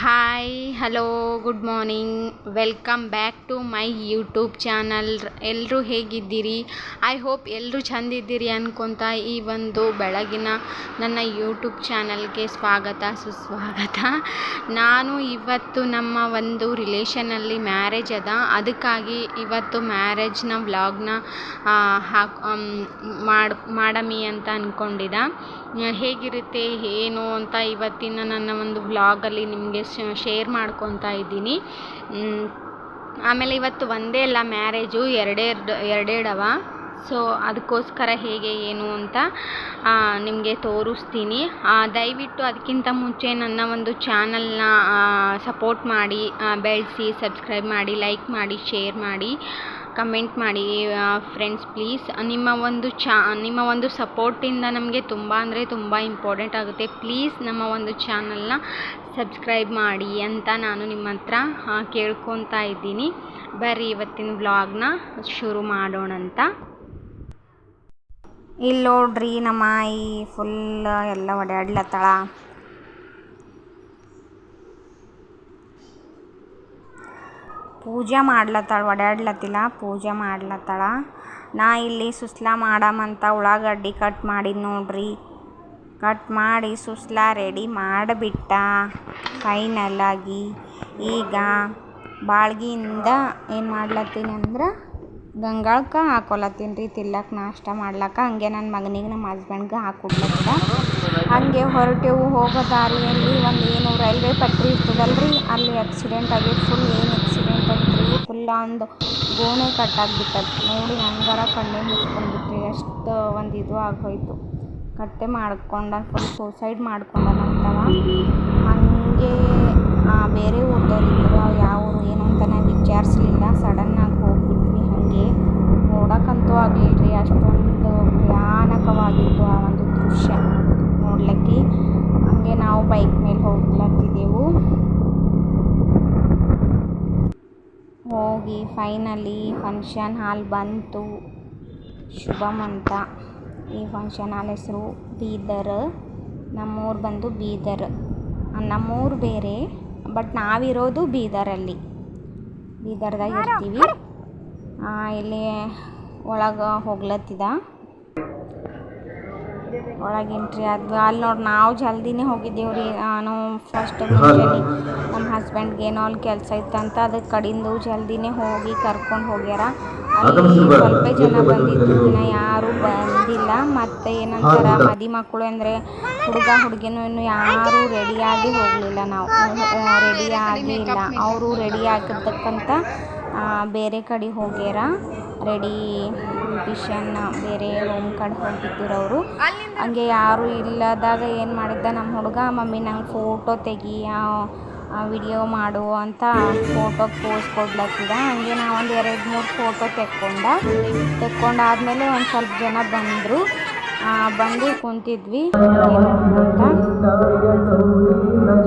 Hi hello good morning welcome back to my YouTube channel ಎಲ್ಲರೂ ಹೇಗಿದ್ದೀರಿ? I hope ಎಲ್ಲರೂ ಚಂದಿದ್ದೀರಿ ಅನ್ಕೊತ ಈ ಒಂದು ಬೆಳಗಿನ ನನ್ನ ಯೂಟ್ಯೂಬ್ ಚಾನಲ್ಗೆ ಸ್ವಾಗತ, ಸುಸ್ವಾಗತ. ನಾನು ಇವತ್ತು ನಮ್ಮ ಒಂದು ರಿಲೇಷನಲ್ಲಿ ಮ್ಯಾರೇಜ್ ಅದ. ಅದಕ್ಕಾಗಿ ಇವತ್ತು ಮ್ಯಾರೇಜ್ನ ವ್ಲಾಗ್ನ ಹಾಕ್ ಮಾಡಿ, ಮಾಡಮಿ ಅಂತ ಅಂದ್ಕೊಂಡಿದ್ದ ಹೇಗಿರುತ್ತೆ, ಏನು ಅಂತ ಇವತ್ತಿನ ನನ್ನ ಒಂದು ವ್ಲಾಗಲ್ಲಿ ನಿಮಗೆ ಶೇರ್ ಮಾಡ್ಕೊತಾ ಇದ್ದೀನಿ. ಆಮೇಲೆ ಇವತ್ತು ಒಂದೇ ಅಲ್ಲ, ಮ್ಯಾರೇಜು ಎರಡೆರಡು ಎರಡೆರಡವ ಸೊ, ಅದಕ್ಕೋಸ್ಕರ ಹೇಗೆ, ಏನು ಅಂತ ನಿಮಗೆ ತೋರಿಸ್ತೀನಿ. ದಯವಿಟ್ಟು ಅದಕ್ಕಿಂತ ಮುಂಚೆ ನನ್ನ ಒಂದು ಚಾನಲ್ನ ಸಪೋರ್ಟ್ ಮಾಡಿ ಬೆಳೆಸಿ, ಸಬ್ಸ್ಕ್ರೈಬ್ ಮಾಡಿ, ಲೈಕ್ ಮಾಡಿ, ಶೇರ್ ಮಾಡಿ, ಕಮೆಂಟ್ ಮಾಡಿ ಫ್ರೆಂಡ್ಸ್ ಪ್ಲೀಸ್. ನಿಮ್ಮ ಒಂದು ಚಾ, ನಿಮ್ಮ ಒಂದು ಸಪೋರ್ಟಿಂದ ನಮಗೆ ತುಂಬ ಅಂದರೆ ತುಂಬ ಇಂಪಾರ್ಟೆಂಟ್ ಆಗುತ್ತೆ. ಪ್ಲೀಸ್ ನಮ್ಮ ಒಂದು ಚಾನಲ್ನ ಸಬ್ಸ್ಕ್ರೈಬ್ ಮಾಡಿ ಅಂತ ನಾನು ನಿಮ್ಮ ಹತ್ರ ಕೇಳ್ಕೊತಾ ಇದ್ದೀನಿ. ಬರ್ರಿ ಇವತ್ತಿನ ವ್ಲಾಗ್ನ ಶುರು ಮಾಡೋಣಂತ. ಇಲ್ಲಿ ನೋಡ್ರಿ ನಮ್ಮ ಈ ಫುಲ್ ಎಲ್ಲ ಓಡಾಡ್ಲತ್ತಾಳ ಪೂಜೆ ಮಾಡ್ಲತ್ತಾಳ ಓಡಾಡ್ಲತ್ತಿಲ್ಲ ಪೂಜೆ ಮಾಡ್ಲತ್ತಾಳ. ನಾ ಇಲ್ಲಿ ಸುಸ್ಲಾ ಮಾಡಮಂತ ಉಳ್ಳಾಗಡ್ಡಿ ಕಟ್ ಮಾಡಿದ್ ನೋಡ್ರಿ. ಕಟ್ ಮಾಡಿ ಸುಸ್ಲಾ ರೆಡಿ ಮಾಡಿಬಿಟ್ಟ. ಫೈನಲ್ ಆಗಿ ಈಗ ಬಾಳ್ಗಿಯಿಂದ ಏನು ಮಾಡ್ಲತ್ತೀನಿ ಅಂದ್ರೆ ಗಂಗಾಳಕ್ಕೆ ಹಾಕೊಳತ್ತೀನಿ ರೀ ತಿಲ್ಲಕ್ಕೆ ನಾಷ್ಟ ಮಾಡ್ಲಕ್ಕ. ಹಂಗೆ ನನ್ನ ಮಗನಿಗೆ ನಮ್ಮ ಹಸ್ಬೆಂಡ್ಗೆ ಹಾಕೊಡ್ಲತ್ತಿದ ಹಂಗೆ ಹೊರಟೆವು ಹೋಗೋ ದಾರಿಯಲ್ಲಿ ಒಂದು ಏನು ರೈಲ್ವೆ ಪಟ್ರಿ ಇರ್ತದಲ್ರಿ, ಅಲ್ಲಿ ಆಕ್ಸಿಡೆಂಟ್ ಆಗಿ ಫುಲ್ ಏನು ಆಕ್ಸಿಡೆಂಟ್ ಐತ್ರಿ ಫುಲ್ ಒಂದು ಗೋಣೆ ಕಟ್ಟಾಗ್ಬಿಟ್ಟದ ನೋಡಿ ನಂಗಾರ ಕಣ್ಣೇ ಮುಚ್ಕೊಂಡ್ಬಿಟ್ರಿ ಅಷ್ಟು ಒಂದು ಇದು ಆಗೋಯ್ತು. ಕಟ್ಟೆ ಮಾಡ್ಕೊಂಡ ಫುಲ್ ಸೂಸೈಡ್ ಮಾಡ್ಕೊಂಡನಂತವ. ಹಂಗೆ ಬೇರೆ ಊರ್ದವ್ರು ಇದ್ದರು ಯಾವ ಊರು ಏನು ಅಂತ ವಿಚಾರಿಸಲಿಲ್ಲ. ವಿಚಾರಿಸ್ಲಿಲ್ಲ ಸಡನ್ನಾಗಿ ಹೋಗ್ಬಿಟ್ವಿ ಹಾಗೆ. ನೋಡೋಕ್ಕಂತೂ ಆಗಲಿಲ್ಲ ಅಷ್ಟೊಂದು ಭಯಾನಕವಾಗಿತ್ತು ಆ ಒಂದು ದೃಶ್ಯ ನೋಡ್ಲಿಕ್ಕೆ. ಹಾಗೆ ನಾವು ಬೈಕ್ ಮೇಲೆ ಹೋಗ್ಲತ್ತಿದ್ದೆವು. ಹೋಗಿ ಫೈನಲಿ ಫಂಕ್ಷನ್ ಹಾಲ್ ಬಂತು. ಶುಭಮ್ ಅಂತ ಈ ಫಂಕ್ಷನ್ ಹಾಲ್ ಹೆಸರು ಬೀದರ್. ನಮ್ಮೂರು ಬಂದು ಬೀದರ್. ನಮ್ಮೂರು ಬೇರೆ ಬಟ್ ನಾವಿರೋದು ಬೀದರಲ್ಲಿ. ಬೀದರ್ದಾಗ ಇರ್ತೀವಿ. ಇಲ್ಲಿ ಒಳಗೆ ಹೋಗ್ಲತ್ತಿದ. ಒಳಗೆ ಎಂಟ್ರಿ ಆದ್ವಿ. ಅಲ್ಲಿ ನೋಡಿ ನಾವು ಜಲ್ದಿನೇ ಹೋಗಿದ್ದೇವೆ ರೀ. ನಾನು ಫಸ್ಟ್ ಮುಂಜಾನೆ ನಮ್ಮ ಹಸ್ಬೆಂಡ್ಗೆ ಏನೋ ಅಲ್ಲಿ ಕೆಲಸ ಇತ್ತಂತ ಅದಕ್ಕೆ ಕಡಿಂದು ಜಲ್ದಿನೇ ಹೋಗಿ ಕರ್ಕೊಂಡು ಹೋಗ್ಯಾರ. ಅಲ್ಲಿ ಸ್ವಲ್ಪ ಜನ ಬಂದಿದ್ದು ಇನ್ನು ಯಾರೂ ಬಂದಿಲ್ಲ. ಮತ್ತು ಏನಂತಾರೆ ಮದಿ ಮಕ್ಕಳು ಅಂದರೆ ಹುಡುಗ ಹುಡುಗಿನೂ ಇನ್ನು ಯಾರೂ ರೆಡಿಯಾಗಿ ಹೋಗಲಿಲ್ಲ ನಾವು. ರೆಡಿ ಇಲ್ಲ ಅವರು ರೆಡಿ ಆಗಿರ್ತಕ್ಕಂಥ ಬೇರೆ ಕಡೆ ಹೋಗ್ಯಾರ. ರೆಡಿ ಬ್ಯೂಟಿಷನ್ ಬೇರೆ ರೂಮ್ ಕಡೆ ಹೋಗಿದ್ದರು ಅವರು ಹಂಗೆ ಯಾರು ಇಲ್ಲದಾಗ ಏನು ಮಾಡಿದ್ದ ನಮ್ಮ ಹುಡುಗ ಮಮ್ಮಿ ನಂಗೆ ಫೋಟೋ ತೆಗಿ ವಿಡಿಯೋ ಮಾಡು ಅಂತ ಫೋಟೋ ಪೋಸ್ ಕೊಡ್ಲತ್ತಿದ. ಹಂಗೆ ನಾವು ಒಂದು ಎರಡು ಮೂರು ಫೋಟೋ ತೆಕ್ಕೊಂಡ. ತೆಕ್ಕೊಂಡಾದ್ಮೇಲೆ ಒಂದು ಸ್ವಲ್ಪ ಜನ ಬಂದರು. ಬಂದು ಕುಂತಿದ್ವಿ. ಅಂತ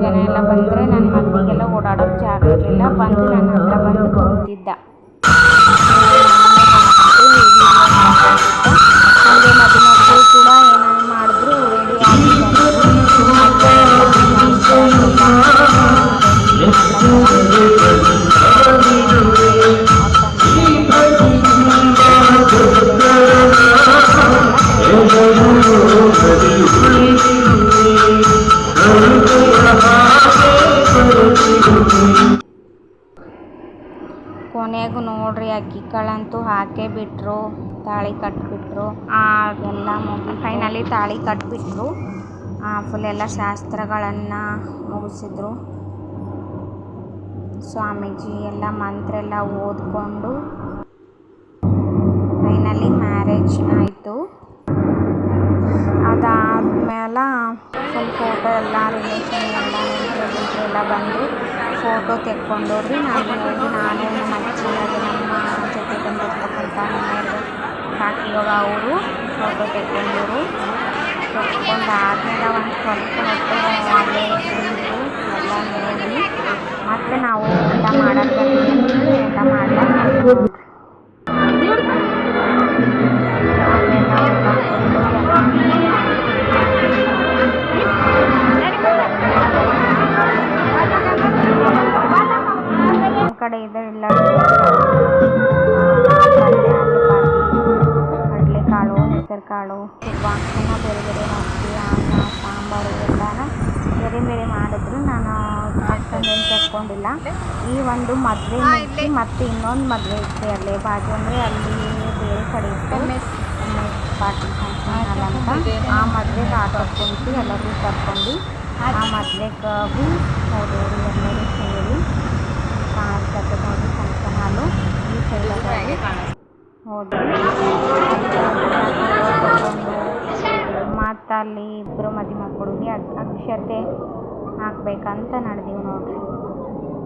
ಜನ ಎಲ್ಲ ಬಂದರೆ ನನ್ನ ಮಗನಿಗೆಲ್ಲ ಓಡಾಡೋಕ್ಕೆ ಜಾಗ ಇರಲಿಲ್ಲ. ಬಂದು ನನ್ನ ಹತ್ರ ಬಂದು ಕುಂತಿದ್ದ. ಕೊನೆಗೂ ನೋಡ್ರಿ ಅಕ್ಕಿ ಕಾಳಂತೂ ಹಾಕೇ ಬಿಟ್ರು ತಾಳಿ ಕಟ್ಬಿಟ್ರು. ಎಲ್ಲ ಮುಗಿ ಫೈನಲಿ ತಾಳಿ ಕಟ್ಬಿಟ್ರು. ಫುಲ್ ಎಲ್ಲ ಶಾಸ್ತ್ರಗಳನ್ನು ಮುಗಿಸಿದ್ರು. ಸ್ವಾಮೀಜಿ ಎಲ್ಲ ಮಂತ್ರ ಎಲ್ಲ ಓದ್ಕೊಂಡು ಫೈನಲಿ ಮ್ಯಾರೇಜ್ ಆಯಿತು. ಅದಾದ್ಮೇಲೆ ಫುಲ್ ಫೋಟೋ ಎಲ್ಲ ರಿಲೇಷನ್ ಎಲ್ಲ ಎಲ್ಲ ಬಂದು ಫೋಟೋ ತೆಕ್ಕೊಂಡೋದ್ರಿ. ನಾನು ಹೋಗಿ, ನಾನು ನಮ್ಮ ಅಜ್ಜಿ ಹಾಗೆ ನಮ್ಮ ಜೊತೆ ಬಂದಿರ್ತಕ್ಕಂಥ ನಮ್ಮ ಬಾಕಿವಾಗ ಅವರು ಫೋಟೋ ತೆಕ್ಕೊಂಡರು. ಆದ್ಮೇಲೆ ಒಂದು ಸ್ವಲ್ಪ ಹೊತ್ತು ಎಲ್ಲ ನೋಡಿ ಮತ್ತು ನಾವು ಊಟ ಮಾಡೋಕ್ಕೆ ಊಟ ಮಾಡಬೇಕು ಕಡೆ ಇದೆ ಇಲ್ಲ ಕಡಲೆಕಾಳು ಹೆಸರು ಕಾಳು ಬೇರೆ ಬೇರೆ ಹಾಕಿ ಅನ್ನ ಸಾಂಬಾರು, ಎಲ್ಲನ. ಬೇರೆ ಬೇರೆ ಮಾಡಿದ್ರು ನಾನು ಅಷ್ಟೊಂದೇನು ತೆಕ್ಕೊಂಡಿಲ್ಲ ಈ ಒಂದು ಮದುವೆ ಮುಗಿಸಿ ಮತ್ತು ಇನ್ನೊಂದು ಮದುವೆ ಇತ್ತು ಅಲ್ಲೇ ಬಾಜು. ಅಂದರೆ ಅಲ್ಲಿ ಬೇರೆ ಕಡೆ ಇತ್ತು. ಪಾರ್ಟಿ ಫಂಕ್ಷನ್ ಅಂತ. ಆ ಮದುವೆಗೆ ಆಟೋ ಕುಂತು ಎಲ್ಲರಿಗೂ ಕರ್ಕೊಂಡು ಆ ಮದುವೆಗೆ ಹೋದವರು ಎಲ್ಲರೂ ಸೇರಿ ಕಾಣಿಸ್ತದೆ ನೋಡಿ ಫಂಕ್ಷನ್ ಹಾಲು ಈ ಸೈಡಲ್ಲಿ ಹೋದ್ವಿ ಮತ್ತು ಅಲ್ಲಿ ಇಬ್ಬರು ಮದುವೆ ಮಕ್ಕಳಿಗೆ ಅಕ್ಷತೆ ಹಾಕ್ಬೇಕಂತ ನಡೆದೀವಿ ನೋಡಿರಿ.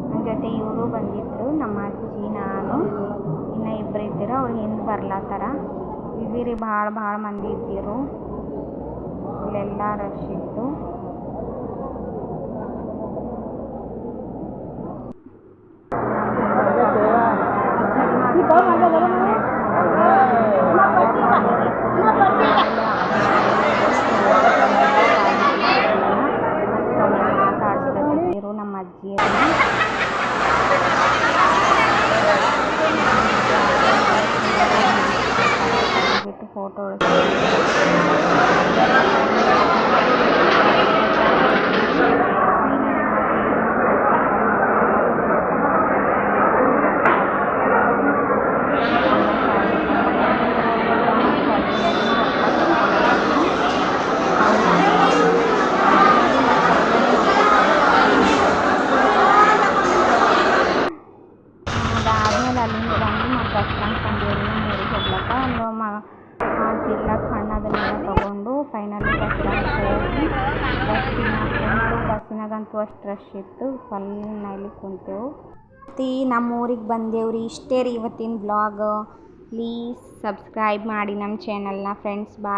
ನನ್ನ ಜೊತೆ ಇವರು ಬಂದಿದ್ದರು ನಮ್ಮ ಅಜ್ಜಿ, ನಾನು, ಇನ್ನು ಇಬ್ಬರು ಇದ್ದರು, ಅವ್ರು ಹಿಂದೆ ಬರ್ಲಾತ್ತಾರ ಇದ್ದೀರಿ, ಭಾಳ ಭಾಳ ಮಂದಿ ಇದ್ದಿರು. ಇಲ್ಲೆಲ್ಲ ರಶ್ ಇತ್ತು. ಮಾತಾಡ್ಸ್ಕೊತಿದ್ರು ನಮ್ಮ ಅಜ್ಜಿಯರನ್ನ ಬಿಟ್ಟು ಫೋಟೋ ಅದಾದ್ಮೇಲೆ ಅಲ್ಲಿಂದ ಬಂದು ಮತ್ತು ಬಸ್ ಸ್ಟ್ಯಾಂಡ್ ಬಂದೇವ್ರಿ ಊರಿಗೆ ಹೋಗ್ಲಕ್ಕ ಅಲ್ಲಿ ಮ ತಿರ್ಲಕ್ಕ ಹಣ್ಣದನ್ನೆಲ್ಲ ತೊಗೊಂಡು ಫೈನಲಿ ಬಸ್ ಸ್ಟ್ಯಾಂಡ್ ಹೋಗಿ ಬಸ್ಸಿನ ಕುಂತು ಬಸ್ಸಿನಾಗಂತೂ ಅಷ್ಟು ರಶ್ ಇತ್ತು ಫಲ್ನಲ್ಲಿ ಕುಂತೆವು. ಮತ್ತು ನಮ್ಮ ಊರಿಗೆ ರೀ ಇಷ್ಟೇ ರೀ ಇವತ್ತಿನ ಬ್ಲಾಗ್ ಪ್ಲೀಸ್ ಸಬ್ಸ್ಕ್ರೈಬ್ ಮಾಡಿ ನಮ್ಮ ಚಾನಲ್ನ ಫ್ರೆಂಡ್ಸ್ ಬಾಯ್